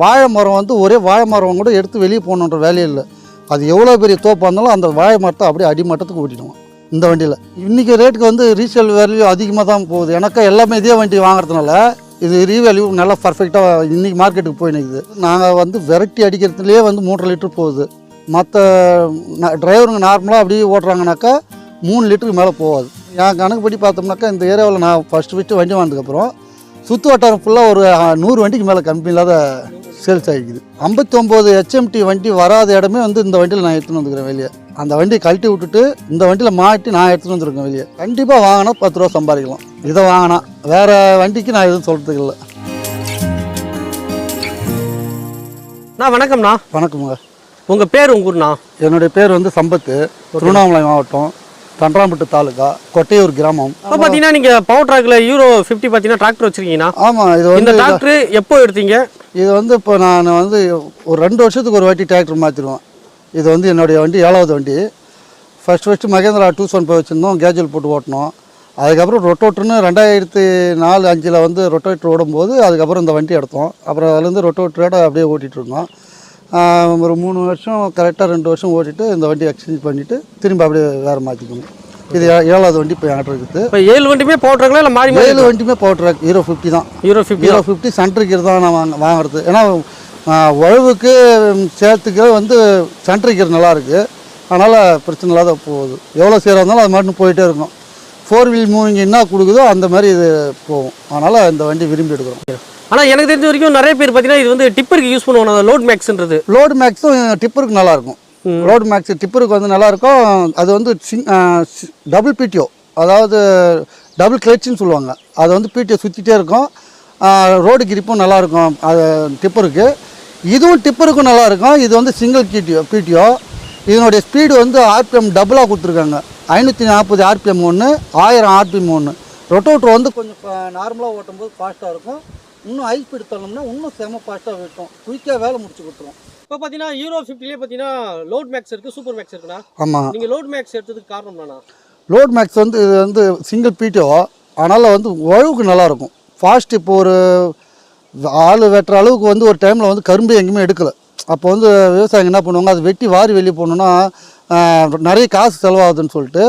வாழை மரம் வந்து ஒரே வாழை மரம் கூட எடுத்து வெளியே போகணுன்ற வேலையே இல்லை. அது எவ்வளோ பெரிய தோப்பாக இருந்தாலும் அந்த வாழை மரத்தை அப்படியே அடிமட்டத்துக்கு ஓட்டிடுவோம் இந்த வண்டியில். இன்றைக்கி ரேட்டுக்கு வந்து ரீசேல் வேல்யூ அதிகமாக தான் போகுது. எனக்கு எல்லாமே இதே வண்டி வாங்குறதுனால இது ரீவேல்யூ நல்லா பர்ஃபெக்டாக இன்றைக்கி மார்க்கெட்டுக்கு போய் நிற்குது நாங்கள் வந்து விரட்டி அடிக்கிறதுலேயே வந்து மூன்றரை லிட்டர் போகுது. மற்ற டிரைவருங்க நார்மலாக அப்படியே ஓட்டுறாங்கனாக்கா மூணு லிட்டருக்கு மேலே போகாது. என் கணக்குப்படி பார்த்தோம்னாக்கா இந்த ஏரியாவில் நான் ஃபஸ்ட்டு ஃபஸ்ட்டு வண்டி வாங்கினதுக்கப்புறம் சுற்று வட்டாரம் ஃபுல்லாக ஒரு நூறு வண்டிக்கு மேலே கம்மி இல்லாத சேல்ஸ் ஆகிக்குது. ஐம்பத்தி ஒம்பது ஹெச்எம்டி வண்டி வராத இடமே வந்து இந்த வண்டியில் நான் எடுத்துன்னு வந்துக்கிறேன் வெளியே. அந்த வண்டியை கழட்டி விட்டுட்டு இந்த வண்டியில் மாட்டி நான் எடுத்துன்னு வந்துருக்கேன் வெளியே. கண்டிப்பாக வாங்கினா பத்து ரூபா சம்பாதிக்கலாம். இதை வாங்கினா. வேறு வண்டிக்கு நான் எதுவும் சொல்கிறதுக்கு இல்லை. நான் வணக்கம்ண்ணா. வணக்கமுங்க. உங்கள் பேர் உங்க ஊர்ண்ணா? என்னுடைய பேர் வந்து சம்பத்து. திருவண்ணாமலை மாவட்டம். தண்டராம்பட்டு தாலுக்கா கொட்டையூர் கிராமம். இப்போ பார்த்தீங்கன்னா நீங்கள் பவர் ட்ராக்ல யூரோ ஃபிஃப்டி பார்த்தீங்கன்னா டிராக்டர் வச்சிருக்கீங்கண்ணா ஆமாம் இது இந்த வந்து டிராக்டர் எப்போ எடுத்தீங்க? இது வந்து இப்போ நான் வந்து ஒரு ரெண்டு வருஷத்துக்கு ஒரு வாட்டி டிராக்டர் மாற்றிடுவேன் இது வந்து என்னுடைய வண்டி ஏழாவது வண்டி. First first Mahindra two seven five வச்சுருந்தோம் கேஜுவல் போட்டு ஓட்டினோம். அதுக்கப்புறம் ரொட்டோட்டர்னு ரெண்டாயிரத்தி நாலு அஞ்சில் வந்து ரொட்டோட்டர் ஓடும்போது அதுக்கப்புறம் இந்த வண்டி எடுத்தோம். அப்புறம் அதுலேருந்து ரொட்டோட்டரோட அப்படியே ஓட்டிகிட்டு இருந்தோம். ஒரு மூணு வருஷம் கரெக்டாக ரெண்டு வருஷம் ஓட்டிட்டு இந்த வண்டி எக்ஸ்சேஞ்ச் பண்ணிவிட்டு திரும்ப அப்படியே வேறு மாற்றிக்கணும் இது ஏழாவது வண்டி இப்போ என்கிட்ட இருக்குது. இப்போ ஏழு வண்டியுமே பவர் ட்ராக்ல இல்லை மாறி ஏழு வண்டியுமே பவர் ட்ராக் ஹீரோ ஃபிஃப்டி தான். யூரோ ஃபிஃப்டி ஹீரோ ஃபிஃப்டி சென்ட்ரிக்கர் தான் நான் வாங்க வாங்குறது. ஏன்னா உழவுக்கு சேர்த்துக்கு வந்து சென்ட்ரிக்கர் நல்லா இருக்கு. அதனால் பிரச்சனை இல்லாத போகுது. எவ்வளோ சீராக இருந்தாலும் அது மட்டும் போயிட்டே இருக்கும் ஃபோர் வீல் மூவிங் என்ன கொடுக்குதோ அந்த மாதிரி இது போகும். அதனால் இந்த வண்டி விரும்பி எடுக்கிறோம். ஆனால் எனக்கு தெரிஞ்ச வரைக்கும் நிறைய பேர் பார்த்தீங்கன்னா இது வந்து டிப்பருக்கு யூஸ் பண்ணுவாங்க. லோட் மேக்ஸ்ன்றது லோடு மேக்ஸும் டிப்பருக்கு நல்லாயிருக்கும் லோடு மேக்ஸ் டிப்பருக்கு வந்து நல்லாயிருக்கும் அது வந்து டபுள் பிடிஓ அதாவது டபுள் கிளச்சுன்னு சொல்லுவாங்க. அது வந்து பிடிஓ சுற்றிட்டே இருக்கும். ரோடு கிரிப்பும் நல்லாயிருக்கும் அது டிப்பருக்கு இதுவும் டிப்பருக்கும் நல்லா இருக்கும். இது வந்து சிங்கிள் பிடிஓ பிடிஓ இதனுடைய ஸ்பீடு வந்து ஆர்பிஎம் டபுளாக கொடுத்துருக்காங்க. ஐநூற்றி நாற்பது ஆர்பிஎம் ஒன்று ஆயிரம் ஆர்பிஎம் ஒன்று ரொட்டோட்டர் வந்து கொஞ்சம் நார்மலாக ஓட்டும்போது ஃபாஸ்ட்டாக இருக்கும். இன்னும் ஹை ஸ்பீடு தள்ளோம்னா இன்னும் செம ஃபாஸ்ட்டாக விட்டோம். குயிக்காக வேலை முடிச்சு கொடுத்துரும். இப்போ பார்த்தீங்கன்னா யூரோ ஃபிஃப்டிலே பார்த்தீங்கன்னா லோட் மேக்ஸ் இருக்குது சூப்பர் மேக்ஸ் இருக்குண்ணா. ஆமாம் நீங்கள் லோட் மேக்ஸ் எடுத்ததுக்கு காரணம் என்னண்ணா? லோட் மேக்ஸ் வந்து இது வந்து சிங்கிள் பிடிஓ அதனால் வந்து உழவுக்கு நல்லாயிருக்கும். ஃபாஸ்ட் இப்போ ஒரு ஆள் வெட்டுற அளவுக்கு வந்து ஒரு டைமில் வந்து கரும்பு எங்கேயுமே எடுக்கலை. அப்போ வந்து விவசாயிங்க என்ன பண்ணுவாங்க அதை வெட்டி வாரி வெளியே போகணுன்னா நிறைய காசு செலவாகுதுன்னு சொல்லிட்டு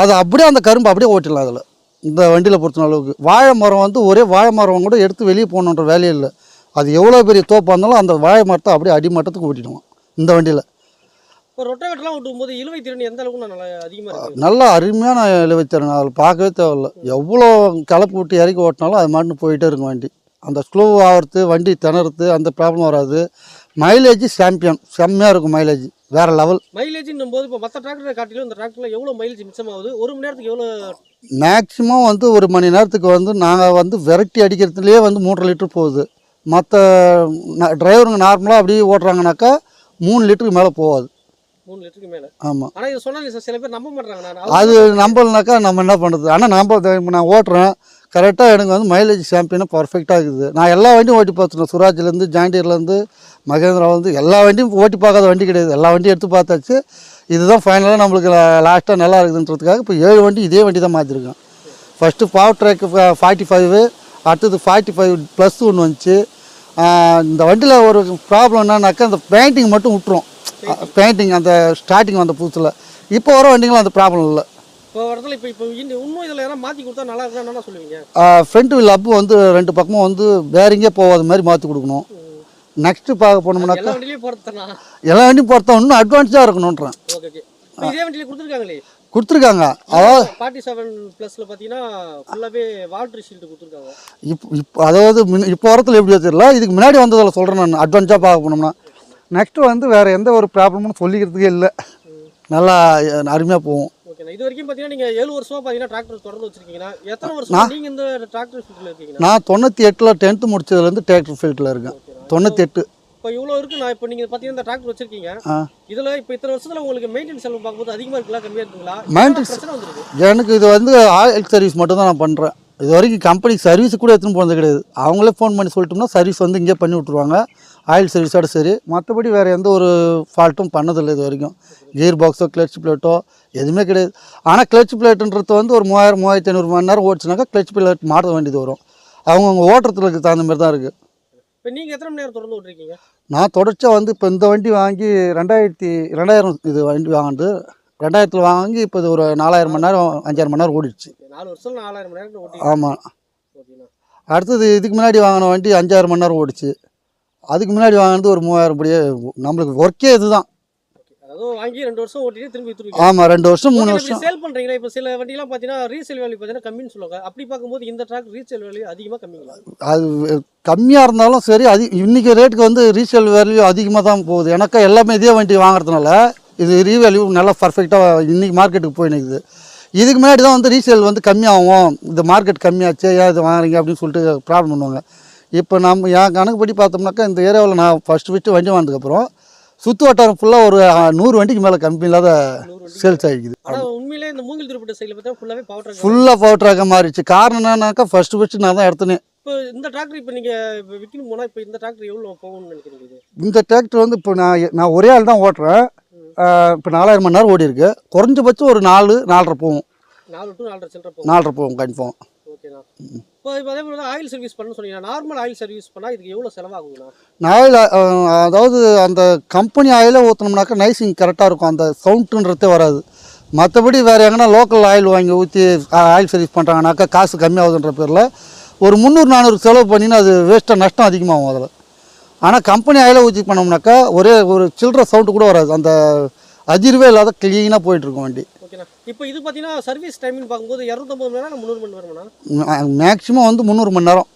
அதை அப்படியே அந்த கரும்பு அப்படியே ஓட்டிடலாம் அதில். இந்த வண்டியில் பொறுத்த அளவுக்கு. வாழை மரம் வந்து ஒரே வாழை மரம் கூட எடுத்து வெளியே போகணுன்ற வேலையே இல்லை. அது எவ்வளோ பெரிய தோப்பாக இருந்தாலும் அந்த வாழை மரத்தை அப்படியே அடிமட்டத்துக்கு ஓட்டிடுவோம் இந்த வண்டியில். இப்போ ரொட்டவேட்டர்லாம் ஓட்டும் போது இழுவை திறன் எந்த அளவுக்கு நான் நல்லா அதிகமாக நல்ல அருமையான இழுவைத்திறன் அதில் பார்க்கவே தேவையில்ல. எவ்வளோ கலப்பு விட்டு இறக்கி ஓட்டினாலும் அது மாட்டு போயிட்டே இருக்கும் வண்டி. அந்த ஸ்லோ ஆகிறது வண்டி திணறது அந்த ப்ராப்ளம் வராது. மைலேஜ் சாம்பியன் செம்மையாக இருக்கும் மைலேஜ் வேறு லெவல் மைலேஜ்னும் போது இப்போ மற்ற டிராக்டரை காட்டிலும் இந்த டிராக்டரில் எவ்வளோ மைலேஜ் மிச்சமாகுது? ஒரு மணி நேரத்துக்கு எவ்வளோ மேக்ஸிமம் வந்து ஒரு மணி நேரத்துக்கு வந்து நாங்கள் வந்து விரட்டி அடிக்கிறதுலேயே வந்து மூன்றரை லிட்டர் போகுது. மற்ற டிரைவருங்க நார்மலாக அப்படியே ஓட்டுறாங்கனாக்கா மூணு லிட்டருக்கு மேலே போகாது. மூணு லிட்டருக்கு மேலே. ஆமாம் ஆனால் இதை சொன்னால் சில பேர் நம்ப மாட்டாங்க அது நம்பலனாக்கா நம்ம என்ன பண்ணுறது ஆனால் நம்ம நான் ஓட்டுறேன். கரெக்டாக எனக்கு வந்து மைலேஜ் சாம்பியனாக பர்ஃபெக்டாக இருக்குது. நான் எல்லா வண்டியும் ஓட்டி பார்த்துட்டேன். சுராஜ்லேருந்து ஜாண்டியர்லேருந்து மகேந்திராலேருந்து எல்லா வண்டியும் ஓட்டி பார்க்காத வண்டி கிடையாது. எல்லா வண்டியும் எடுத்து பார்த்தாச்சு. இதுதான் ஃபைனலாக நம்மளுக்கு லாஸ்ட்டாக நல்லா இருக்குதுன்றதுக்காக இப்போ ஏழு வண்டி இதே வண்டி தான் மாற்றிருக்கேன் first power track forty five அடுத்தது ஃபார்ட்டி ஃபைவ் ப்ளஸ் ஒன்று வந்துச்சு இந்த வண்டியில் ஒரு ப்ராப்ளம் என்னன்னாக்கா அந்த பெயிண்டிங் மட்டும் விட்டுரும். பெயிண்டிங் அந்த ஸ்டார்டிங் வந்த புதுசில். இப்போ வர வண்டிங்களும் அந்த ப்ராப்ளம் இல்லை. இடத்துல இப்போ இப்போ உண்மை இதில் யாராவது மாற்றி கொடுத்தா நல்லா இருக்கா என்ன சொல்லுவீங்க? ஃப்ரண்ட் வீல் அப்பு வந்து ரெண்டு பக்கமும் வந்து பேரிங்கே போகாத மாதிரி மாற்றி கொடுக்கணும். நெக்ஸ்ட்டு பார்க்க போனோம்னாக்கா எல்லா வண்டிலையும் போகிறதுனா எல்லா வண்டியும் பொறுத்தா இன்னும் அட்வான்ஸாக இருக்கணுன்றேன் ஓகே ஓகே. இதே வண்டியில் கொடுத்துருக்காங்களே? கொடுத்துருக்காங்க. அதாவது ஃபார்ட்டி செவன் ப்ளஸில் பார்த்தீங்கன்னா ஃபுல்லாகவே வாட்டர் ஷீல்டு கொடுத்துருக்காங்க. இப்போ இப்போ அதாவது இப்போ வரத்தில் எப்படி தெரியல? இதுக்கு முன்னாடி வந்ததில் சொல்கிறேன் நான். அட்வான்ஸாக பார்க்க போனோம்னா. நெக்ஸ்ட்டு வந்து வேறு எந்த ஒரு ப்ராப்ளமும் சொல்லிக்கிறதுக்கே இல்லை. நல்லா அருமையாக போகும். ஓகேண்ணா இது வரைக்கும் பார்த்தீங்கன்னா நீங்கள் ஏழு வருஷமா பார்த்தீங்கன்னா டிராக்டர் தொடர்ந்து வச்சிருக்கீங்கன்னா எத்தனை வருஷம் நீங்கள் இந்த டிராக்டர் ஃபீல்டில் நான் தொண்ணூற்றி எட்டில் டென்த்து முடிச்சதுலேருந்து டிராக்டர் ஃபீல்டில் இருக்கேன். தொண்ணூற்றி எட்டு. இப்போ இவ்வளோ இருக்கு நான் இப்போ நீங்கள் பார்த்தீங்கன்னா இந்த டிராக்டர் வச்சிருக்கீங்க. இதில் இப்போ இத்தனை வருஷத்தில் உங்களுக்கு மெயின்டெனன்ஸ் செலவு பார்க்கும்போது அதிகமாக இருக்குங்களா கம்மியாக இருக்குங்களா? வந்துருக்கு எனக்கு இது வந்து ஆயில் சர்வீஸ் மட்டும் தான் நான் பண்ணுறேன் இது வரைக்கும் கம்பெனி சர்வீஸ் கூட எடுத்துன்னு போனது கிடையாது. அவங்களே ஃபோன் பண்ணி சொல்லிட்டோம்னா சர்வீஸ் வந்து இங்கே பண்ணி விட்ருவாங்க ஆயில் சர்வீஸோட சரி மற்றபடி வேறு எந்த ஒரு ஃபால்ட்டும் பண்ணதில்லை இது வரைக்கும். கியர் பாக்ஸோ கிளச் பிளேட்டோ எதுவுமே கிடையாது. ஆனால் கிளச் பிளேட்டுன்றது வந்து ஒரு மூவாயிரம் மூவாயிரத்தி ஐநூறு மணி நேரம் ஓடிச்சுனாக்கா கிளச் பிளேட் மாற்ற வேண்டியது வரும். அவங்கவுங்க ஓட்டுறதுக்கு தகுந்த மாதிரி தான் இருக்குது இப்போ நீங்கள் எத்தனை மணி நேரம் தொடர்ந்து விட்ருக்கீங்க நான் தொடர்ச்சியாக வந்து இப்போ இந்த வண்டி வாங்கி ரெண்டாயிரத்தி ரெண்டாயிரம் இது வண்டி வாங்கினது. ரெண்டாயிரத்தில் வாங்கி இப்போ இது ஒரு நாலாயிரம் மணி நேரம் அஞ்சாயிரம் மணி நேரம் ஓடிடுச்சு. நாலு வருஷம் நாலாயிரம் மணி நேரம் ஆமாம் அடுத்தது இதுக்கு முன்னாடி வாங்கின வண்டி அஞ்சாயிரம் மணி நேரம் ஓடிச்சு. அதுக்கு முன்னாடி வாங்கினது ஒரு மூவாயிரம் படியே நம்மளுக்கு ஒர்க்கே இதுதான். வாங்கி ரெண்டு வருஷம் ஓட்டிட்டு திரும்பி வித்துருவீங்க. ஆமாம் ரெண்டு வருஷம் மூணு வருஷம். சேல் பண்றீங்களா? இப்போ சில வண்டிலாம் பார்த்தீங்கன்னா ரீசேல் வேல்யூ பார்த்தீங்கன்னா கம்மின்னு சொல்லுவாங்க. அப்படி பார்க்கும்போது இந்த ட்ராக் ரீசேல் வேல்யூ அதிகமாக கம்மிங்களா? அது கம்மியாக இருந்தாலும் சரி அது இன்றைக்கி ரேட்டுக்கு வந்து ரீசேல் வேல்யூ அதிகமாக தான் போகுது. எனக்கு எல்லாமே இதே வண்டி வாங்குறதுனால இது ரீவேல்யூ நல்லா பர்ஃபெக்டாக இன்றைக்கி மார்க்கெட்டுக்கு போய் நிற்குது இதுக்கு முன்னாடி தான் வந்து ரீசேல் வந்து கம்மியாகும். இந்த மார்க்கெட் கம்மியாச்சு ஏன் இது வாங்குறீங்க அப்படின்னு சொல்லிட்டு ப்ராப்ளம் பண்ணுவாங்க. இப்போ நம்ம என் கணக்குப்படி பார்த்தோம்னாக்கா இந்த ஏரியாவில் நான் ஃபஸ்ட்டு ஃபஸ்ட்டு வண்டி வாங்கினதுக்கப்புறம் சுற்று வட்டாரம் ஃபுல்லாக ஒரு நூறு வண்டிக்கு மேலே கம்மி இல்லாத சேல்ஸ் ஆகிக்குது. உண்மையிலே இந்த மூங்கில் திருப்பட்ட சைடில் பார்த்தா ஃபுல்லாகவே பவர் ட்ராக் ஃபுல்லாக பவர் ட்ராக்காக மாறிடுச்சு. காரணம் என்னன்னாக்கா ஃபஸ்ட்டு ஃபஸ்ட்டு நான் தான் எடுத்தேனே. இப்போ இந்த டிராக்டர் இப்போ நீங்கள் விற்கணும் போனால் இப்போ இந்த டிராக்டர் எவ்வளோ போகும்னு நினைக்கிறீங்க இது? இந்த டிராக்டர் வந்து இப்போ நான் நான் ஒரே ஆள் தான் ஓட்டுறேன். இப்போ நாலாயிரம் மணி நேரம் ஓடி இருக்கு. குறைஞ்சபட்சம் ஒரு நாலு நாலரை போகும். நாலு டு நாலரை சில்லற போகும். நாலரை போகும் கன்ஃபார்ம் ஓகேண்ணா. இப்போ அதே மாதிரி ஆயில் சர்வீஸ் பண்ண நார்மல் ஆயில் சர்வீஸ் பண்ணால் இதுக்கு எவ்வளோ செலவாகுங்கண்ணா? நாயில் அதாவது அந்த கம்பெனி ஆயிலே ஊற்றினோம்னாக்கா நைசிங் கரெக்டாக இருக்கும். அந்த சவுண்டுன்றதே வராது. மற்றபடி வேறு எங்கன்னா லோக்கல் ஆயில் வாங்கி ஊற்றி ஆயில் சர்வீஸ் பண்ணுறாங்கனாக்கா காசு கம்மியாகுதுன்ற பேரில் ஒரு முந்நூறு நானூறு செலவு பண்ணினா அது வேஸ்ட்டாக நஷ்டம் அதிகமாகும் அதில். ஆனால் கம்பெனி ஆயிலை ஊற்றி பண்ணோம்னாக்கா ஒரே ஒரு சில்லற சவுண்டு கூட வராது. அந்த அதிர்வே இல்லாத க்ளீனாக போயிட்டுருக்கும் வண்டி. ஓகேண்ணா. இப்போ இது பார்த்தீங்கன்னா சர்வீஸ் டைமிங் பார்க்கும்போது இரநூத்தம்பது மணி நேரம் முந்நூறு மணி நேரம்ண்ணா மேக்ஸிமம் வந்து முந்நூறு மணி நேரம்.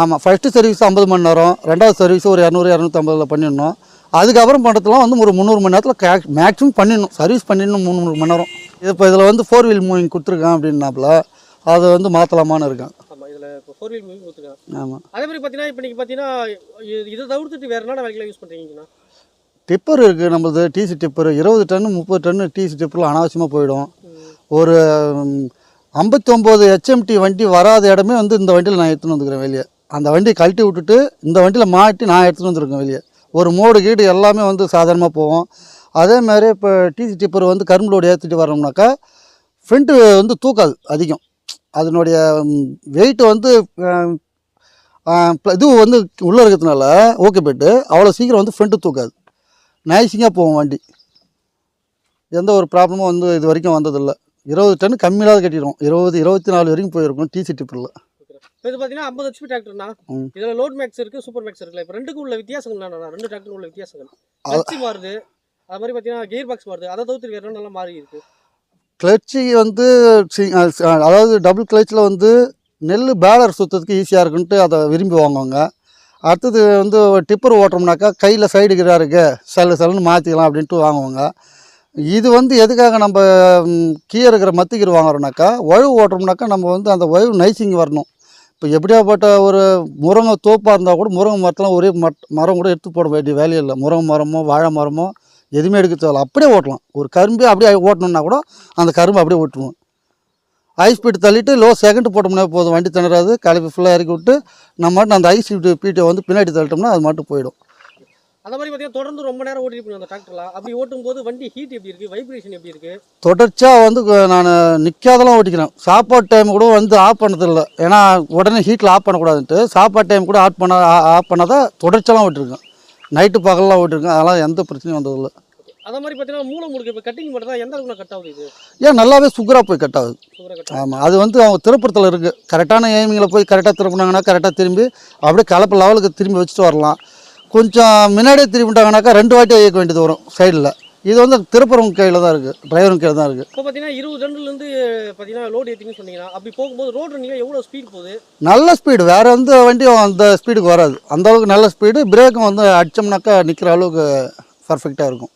ஆமாம் ஃபஸ்ட்டு சர்வீஸ் ஐம்பது மணி நேரம் ரெண்டாவது சர்வீஸ் ஒரு இரநூறு இரநூத்தம்பதில் பண்ணிடணும். அதுக்கப்புறம் பண்ணுறதுலாம் வந்து ஒரு முந்நூறு மணி நேரத்தில் மேக்ஸிமம் பண்ணிடணும். சர்வீஸ் பண்ணிடணும் முந்நூறு மணி நேரம். இப்போ இதில் வந்து ஃபோர் வீல் மூவிங் கொடுத்துருக்கேன் அப்படின்னாப்புல அதை வந்து மாற்றலாமான்னு இருக்கேன். ஃபோர் வீல் மூவி கொடுத்துருக்காங்க ஆமாம் அதே மாதிரி பார்த்தீங்கன்னா இப்போ நீங்கள் பார்த்தீங்கன்னா இதை தவிர்த்துட்டு வேறு என்ன வேலைக்கெல்லாம் யூஸ் பண்ணுறீங்கண்ணா டிப்பர் இருக்குது நம்மளது டிசி டிப்பர். இருபது டன்னு முப்பது டன்னு டிசி டிப்பரில் அனாவசியமாக போயிடும். ஒரு ஐம்பத்தொம்போது ஹெச்எம்டி வண்டி வராத இடமே வந்து இந்த வண்டியில் நான் எடுத்துன்னு வந்துக்கிறேன் வெளியே. அந்த வண்டியை கழட்டி விட்டுட்டு இந்த வண்டியில் மாட்டி நான் எடுத்துன்னு வந்துருக்கேன் வெளியே. ஒரு மோடு கீடு எல்லாமே வந்து சாதாரணமாக போகும். அதே மாதிரி இப்போ டிசி டிப்பர் வந்து கரும்பு லோடு ஏற்றிட்டு வரோம்னாக்கா ஃப்ரண்ட்டு வந்து தூக்காது அதிகம். அதனுடைய வெயிட் வந்து இது வந்து உள்ளே இருக்கிறதுனால ஓகே பெட்டு அவ்வளோ சீக்கிரம் வந்து ஃப்ரண்ட்டு தூக்காது. நைஸிங்காக போகும் வண்டி. எந்த ஒரு ப்ராப்ளமும் வந்து இது வரைக்கும் வந்ததில்லை. இருபது டன் கம்மியில்லாத கட்டிடும் இருபது இருபத்தி நாலு வரைக்கும் போயிருக்கும் டிசி டிப்பரில் இது பார்த்தீங்கன்னா ஐம்பது ஹெச்பி டிராக்டர்னா. இதில் லோட் மேக்ஸ் இருக்குது சூப்பர் மேக்ஸ் இருக்குல்ல. இப்போ ரெண்டுக்கும் உள்ள வித்தியாசங்கள் என்னண்ணா ரெண்டு டிராக்டர் உள்ள வித்தியாசங்கள். கிளச்சி மாறுது. அது மாதிரி பார்த்தீங்கன்னா கியர் பாக்ஸ் மாறுது. அதை தவிர்த்து வேறு நல்லா மாறி இருக்கு? கிளட்சி வந்து அதாவது டபுள் கிளச்சில் வந்து நெல் பேலர் சுற்றத்துக்கு ஈஸியாக இருக்குன்ட்டு அதை விரும்பி வாங்குவாங்க. அடுத்தது வந்து டிப்பர் ஓட்டுறோம்னாக்கா கையில் சைடு கிரா இருக்கு. சல்லு சல்லுன்னு மாற்றிக்கலாம் அப்படின்ட்டு வாங்குவாங்க. இது வந்து எதுக்காக நம்ம கீழே இருக்கிற மத்திக்கிற வாங்குறோம்னாக்கா உழவு ஓட்டுறோம்னாக்கா நம்ம வந்து அந்த உழவு நைசிங் வரணும். இப்போ எப்படியாப்பட்ட ஒரு முருங்கை தோப்பாக இருந்தால் கூட முருங்கை மரத்தெலாம் ஒரே மட் மரம் கூட எடுத்து போட வேண்டிய வேலையே இல்லை. முருங்கை மரமோ வாழை மரமோ எதுவுமே எடுக்க தேவையில்ல. அப்படியே ஓட்டலாம். ஒரு கரும்பே அப்படியே ஓட்டணுன்னா கூட அந்த கரும்பு அப்படியே ஓட்டுவோம். ஹை ஸ்பீடு தள்ளிட்டு லோ செகண்ட் போட்டோம்னா போதும். வண்டி திணறாது கலப்பி ஃபுல்லாக இறக்கி விட்டு நம்ம மட்டும் அந்த ஹை ஸ்பீடு பீட்டை வந்து பின்னாடி தள்ளிட்டோம்னா அது மட்டும் போயிடும். அந்த மாதிரி பார்த்தீங்கன்னா தொடர்ந்து ரொம்ப நேரம் ஓட்டிட்டு அந்த டிராக்டர்லாம் அப்படி ஓட்டும் போது வண்டி ஹீட் எப்படி இருக்குது வைப்ரேஷன் எப்படி இருக்குது தொடர்ச்சியாக வந்து நான் நிற்காதெல்லாம் ஓட்டிக்கிறேன். சாப்பாடு டைம் கூட வந்து ஆஃப் பண்ணதில்லை. ஏன்னா உடனே ஹீட்டில் ஆஃப் பண்ணக்கூடாதுன்ட்டு சாப்பாடு டைம் கூட ஆஃப் பண்ண ஆஃப் பண்ணாதான் தொடர்ச்சியெல்லாம் ஓட்டிருக்கேன். நைட்டு பகல்லாம் ஓட்டிருக்கேன். அதெல்லாம் எந்த பிரச்சனையும் வந்ததில்லை. அதே மாதிரி பார்த்தீங்கன்னா மூளை முடுக்கு இப்போ கட்டிங் மட்டும் தான் எந்த அளவுக்கு கட் ஆகுது இது? ஏன் நல்லாவே சுகராக போய் கட் ஆகுது. ஆமாம் அது வந்து அவங்க திருப்பத்தில் இருக்குது கரெக்டான எய்மிங்கில் போய் கரெக்டாக திருப்பினாங்கன்னா கரெக்டாக திரும்பி அப்படியே கலப்பு லெவலுக்கு திரும்பி வச்சுட்டு வரலாம். கொஞ்சம் முன்னாடியே திரும்பிட்டாங்கனாக்கா ரெண்டு வாட்டி இயக்க வேண்டியது வரும் சைடில் இது வந்து திருப்புறவங்க கையில் தான் இருக்குது டிரைவருங்க கையில் தான் இருக்குது இப்போ பார்த்தீங்கன்னா இருபது டன்னுலேருந்து பார்த்தீங்கன்னா லோடு ஏற்றிங்கன்னு சொன்னீங்கன்னா அப்படி போகும்போது ரோடு ரன்னிங்காக எவ்வளோ ஸ்பீட் போகுது? நல்ல ஸ்பீடு வேறு எந்த வண்டியும் அந்த ஸ்பீடுக்கு வராது. அந்த அளவுக்கு நல்ல ஸ்பீடு பிரேக்கும் வந்து அடிச்சோம்னாக்கா நிற்கிற அளவுக்கு பர்ஃபெக்டாக இருக்கும்.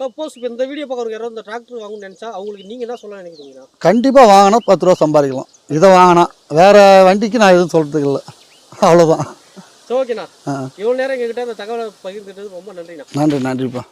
சப்போஸ் இப்போ இந்த வீடியோ பார்க்குறவங்க யாராவது இந்த டிராக்டர் வாங்கணும்னு நினச்சா அவங்களுக்கு நீங்கள் என்ன சொல்ல நினைக்கிறீங்கன்னா கண்டிப்பாக வாங்கினா பத்து ரூபா சம்பாதிக்கலாம். இதை வாங்கினா. வேறு வண்டிக்கு நான் எதுவும் சொல்கிறதுக்கு இல்லை. அவ்வளோதான் ஓகேண்ணா இவ்வளோ நேரம் எங்ககிட்ட அந்த தகவலை பகிர்ந்துட்டது ரொம்ப நன்றிண்ணா. நன்றி நன்றிப்பா.